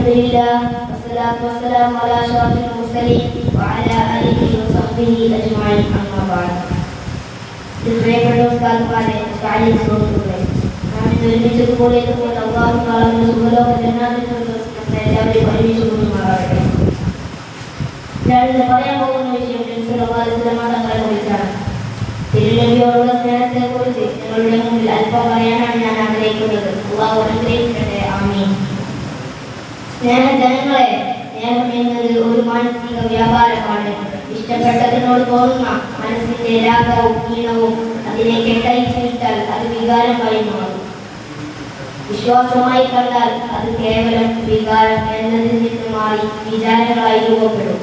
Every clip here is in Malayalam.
الحمد لله والصلاة والسلام على أشرف المرسلين وعلى آله وصحبه أجمعين أما بعد പ്രിയപ്പെട്ട ഉസ്താദ്മാരെ കാര്യം സുഹൃത്തുക്കളെ നാം ഇന്ന് ഒരുമിച്ച് കൂടിയതുകൊണ്ട് അള്ളാഹു താളാവിന്റെ സുഖലോക ജന്നാതിന്റെ നമ്മളെ എല്ലാവരെയും ഒരുമിച്ച് കൊണ്ടുമാറാകട്ടെ ഞാൻ ഇന്ന് പറയാൻ പോകുന്ന വിഷയം മതങ്ങളെ കുറിച്ചാണ് തിരുനബിയോടുള്ള സ്നേഹത്തെ കുറിച്ച് നിങ്ങളുടെ മുമ്പിൽ അല്പം പറയാനാണ് ഞാൻ ആഗ്രഹിക്കുന്നത് അള്ളാഹു അനുഗ്രഹിക്കട്ടെ ആമീൻ സ്നേഹജനങ്ങളെ സ്നേഹം എന്നത് ഒരു മാനസിക വ്യാപാരമാണ്. ഇഷ്ടപ്പെട്ടതിനോട് തോന്നുന്ന മനസ്സിന്റെ രാഗവും ഈണവും അതിനെ കെട്ടയിച്ചിട്ടാൽ അത് വികാരമായി മാറും. വിശ്വാസമായി കണ്ടാൽ അത് കേവലം വികാരം എന്നതിൽ നിന്ന് മാറി വിചാരങ്ങളായി രൂപപ്പെടും.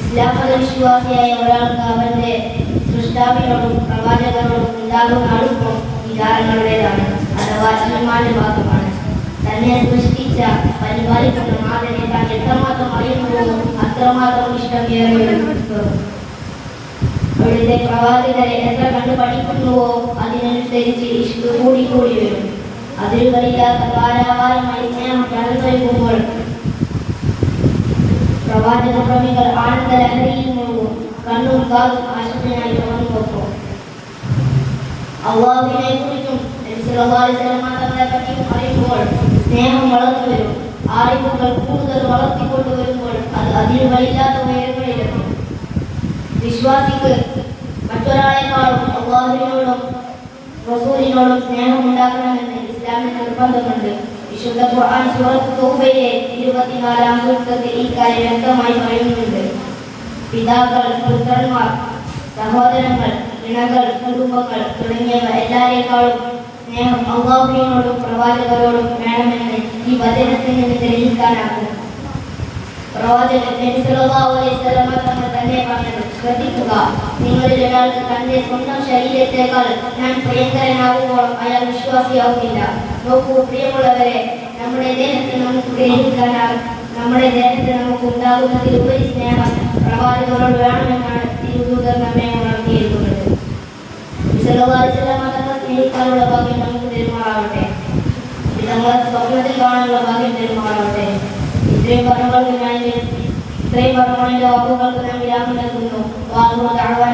ഇസ്ലാം മത വിശ്വാസിയായ ഒരാൾക്ക് അവന്റെ സൃഷ്ടാവിനോടും പ്രവാചകനോടും ഉണ്ടാകുന്ന അടുപ്പം വിചാരങ്ങളുടേതാണ്. അഥവാ ഈമാന്റെ ഭാഗമാണ്. തന്നെ സൃഷ്ടിച്ച പരിപാലിക്കുന്ന നാഥനെ താൻ എത്രമാത്രം അറിയുന്നുവോ അത്രമാത്രം ഇഷ്ടം ഏറെയും അവിടുത്തെ പ്രവാചകരെ എത്ര കണ്ടു പഠിക്കുന്നുവോ അതിനനുസരിച്ച് ഇഷ്ടം കൂടി കൂടി വരും. അതിരുകളില്ലാത്ത പാരാവാരമായി സ്നേഹം കടന്നുവരുമ്പോൾ പ്രവാചക പ്രമികൾ ആനന്ദ ലഹരിയിൽ മുഴുകും കണ്ണും കാതും ആശുപത്രിയായി തുറന്നു വെക്കും. അള്ളാഹുവിനെ കുറിച്ചും തങ്ങളെ പറ്റിയും അറിയുമ്പോൾ സ്നേഹം വളർന്നു വരും. അറിവുകൾ കൂടുതൽ വളർത്തിക്കൊണ്ടു വരുമ്പോൾ അത് വഴിയില്ലാത്ത ഉയരങ്ങളിലെത്തും വിശ്വാസിക്ക് മറ്റൊരാളെക്കാളും അള്ളാഹുവിനോടും റസൂലിനോടും സ്നേഹം ഉണ്ടാക്കണമെന്ന് ഇസ്ലാമിന് നിർബന്ധമുണ്ട്. വിശുദ്ധ ഖുർആൻ സൂറത്ത് തൗബയിലെ ഇരുപത്തിനാലാം സൂക്തത്തിൽ ഈ കാര്യം വ്യക്തമായി പറയുന്നുണ്ട്. പിതാക്കൾ പുത്രന്മാർ സഹോദരങ്ങൾ ഇണകൾ കുടുംബങ്ങൾ തുടങ്ങിയവ എല്ലാരേക്കാളും സ്നേഹം അള്ളാഹുവിനോടും പ്രവാചകരോടും വേണമെന്ന് ഈ വചനത്തിൽ ഗ്രഹിക്കാനാകും പ്രവാചകൻ തങ്ങൾ തന്നെ പറഞ്ഞത് ശ്രദ്ധിക്കുക. നിങ്ങളിൽ ഒരാൾക്ക് തന്റെ സ്വന്തം ശരീരത്തെക്കാൾ ഞാൻ പ്രിയങ്കരനാകുമ്പോഴും അയാൾ വിശ്വാസിയാവുന്നില്ല. നോക്കൂ പ്രിയമുള്ളവരെ നമ്മുടെ ദേഹത്തിന് നമുക്ക് ഗ്രഹിക്കാനാകും നമ്മുടെ ദേഹത്തിൽ നമുക്ക് ഉണ്ടാകുന്നതിലുപരി സ്നേഹം പ്രവാചകരോട് വേണമെന്നാണ് തിരുദൂതർ നമ്മെ ഉണർത്തിയിരിക്കുന്നത്. വിസലവാദിച്ചെല്ലാം തങ്ങൾ സ്നേഹിക്കാനുള്ള ഭാഗ്യം കാണാനുള്ള ഭാഗ്യം തരുമാറാവട്ടെ ഇത്രയും പറഞ്ഞുകൊണ്ട് ഞാൻ ഇത്രയും പറഞ്ഞുകൊണ്ട് വാക്കുകൾക്ക് ഞാൻ വിരാമം നൽകുന്നു. വാങ്ങുന്ന താഴ്വാൻ